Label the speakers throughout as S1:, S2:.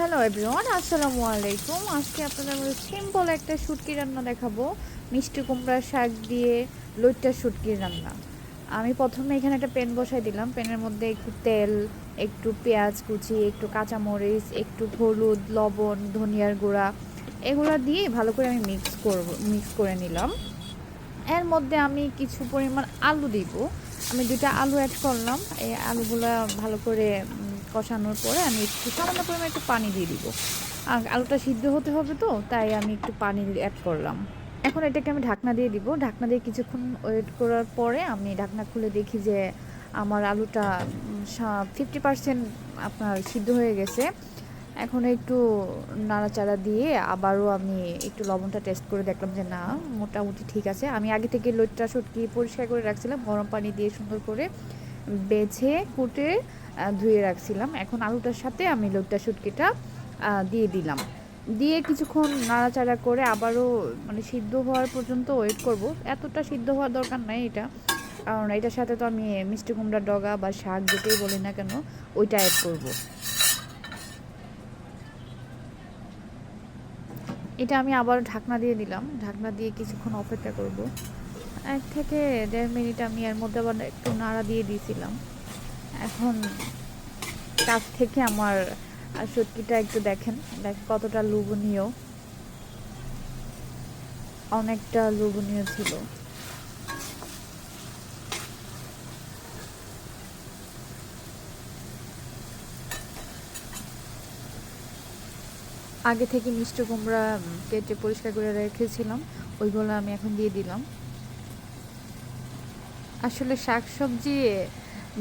S1: Hello everyone, আসসালামু আলাইকুম। আজকে আপনাদের সিম্পল একটা শুটকি রান্না দেখাবো। মিষ্টি কুমড়ার শাক দিয়ে লইট্টা শুটকির রান্না। আমি প্রথমে এখানে একটা প্যান বসাই দিলাম। প্যানের মধ্যে একটু তেল, একটু পেঁয়াজ কুচি, একটু কাঁচামরিচ, একটু হলুদ, লবণ, ধনিয়ার গুঁড়া, এগুলো দিয়ে ভালো করে আমি মিক্স করব মিক্স করে নিলাম। এর মধ্যে আমি কিছু পরিমাণ আলু দিব। আমি দুটা আলু অ্যাড করলাম। এই আলুগুলো ভালো করে কষানোর পরে আমি একটু সামান্য পরিমাণ একটু পানি দিয়ে দিব। আলুটা সিদ্ধ হতে হবে তো, তাই আমি একটু পানি অ্যাড করলাম। এখন এটাকে আমি ঢাকনা দিয়ে দিব। ঢাকনা দিয়ে কিছুক্ষণ ওয়েট করার পরে আমি ঢাকনা খুলে দেখি যে আমার আলুটা ফিফটি পার্সেন্ট আপনার সিদ্ধ হয়ে গেছে। এখন একটু নাড়াচাড়া দিয়ে আবারও আমি একটু লবণটা টেস্ট করে দেখলাম যে না, মোটামুটি ঠিক আছে। আমি আগে থেকে লোটটা শুটকি পরিষ্কার করে রাখছিলাম, গরম পানি দিয়ে সুন্দর করে বেছে, কুটে ধুয়ে রাখছিলাম। এখন আলুটার সাথে আমি লোকটা শুটকিটা দিয়ে দিলাম। দিয়ে কিছুক্ষণ নাড়াচাড়া করে আবারও মানে সিদ্ধ হওয়ার পর্যন্ত ওয়েট করব। এতটা সিদ্ধ হওয়ার দরকার নাই এটা। কারণ এটার সাথে তো আমি মিষ্টি কুমড়ার ডগা বা শাক যেটাই বলি না কেন, ওইটা অ্যাড করব। এটা আমি আবার ঢাকনা দিয়ে দিলাম। ঢাকনা দিয়ে কিছুক্ষণ অপেক্ষা করব। এক থেকে দেড় মিনিট আমি এর মধ্যে আবার একটু নাড়া দিয়ে দিয়েছিলাম। এখন কাছ থেকে আমার সত্যিটা একটু দেখেন। দেখ, কতটা লোভনীয়। অনেকটা লোভনীয় ছিল। আগে থেকে মিষ্টি কুমড়া কেটে পরিষ্কার করে রেখেছিলাম। ওইগুলো আমি এখন দিয়ে দিলাম। আসলে শাকসবজি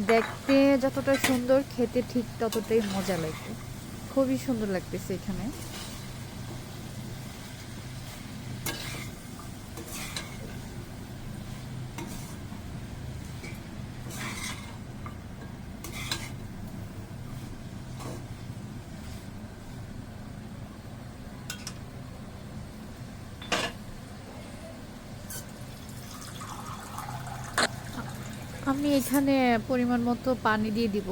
S1: দেখতে যতটা সুন্দর খেতে ঠিক ততটাই মজা লাগে। খুবই সুন্দর লাগতেছে এখানে। আমি এখানে পরিমাণ মতো পানি দিয়ে দিব।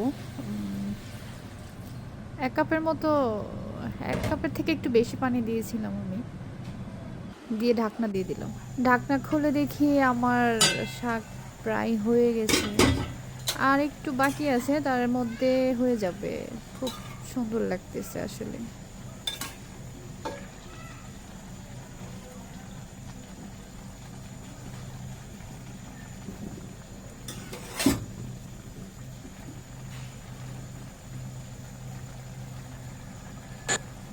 S1: এক কাপের মতো, এক কাপের থেকে একটু বেশি পানি দিয়েছিলাম আমি। দিয়ে ঢাকনা দিয়ে দিলাম। ঢাকনা খুলে দেখি আমার শাক প্রায় হয়ে গেছে। আর একটু বাকি আছে, তার মধ্যে হয়ে যাবে। খুব সুন্দর লাগতেছে আসলে।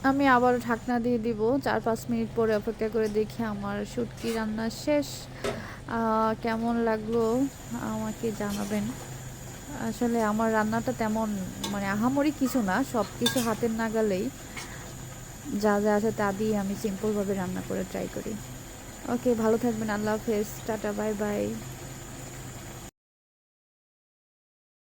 S1: আমি আবার ঢাকনা দিয়ে দিব। চার পাঁচ মিনিট পরে অপেক্ষা করে দেখি আমার শুটকি রান্না শেষ। কেমন লাগল আমাকে জানাবেন। আসলে আমার রান্নাটা তেমন মানে আহামরি কিছু না, সব কিছু হাতের নাগালেই। যা যা আছে তা দিয়ে আমি সিম্পলভাবে রান্না করে ট্রাই করি। ওকে ভালো থাকবেন, আল্লাহ হাফেজ, টাটা বাই বাই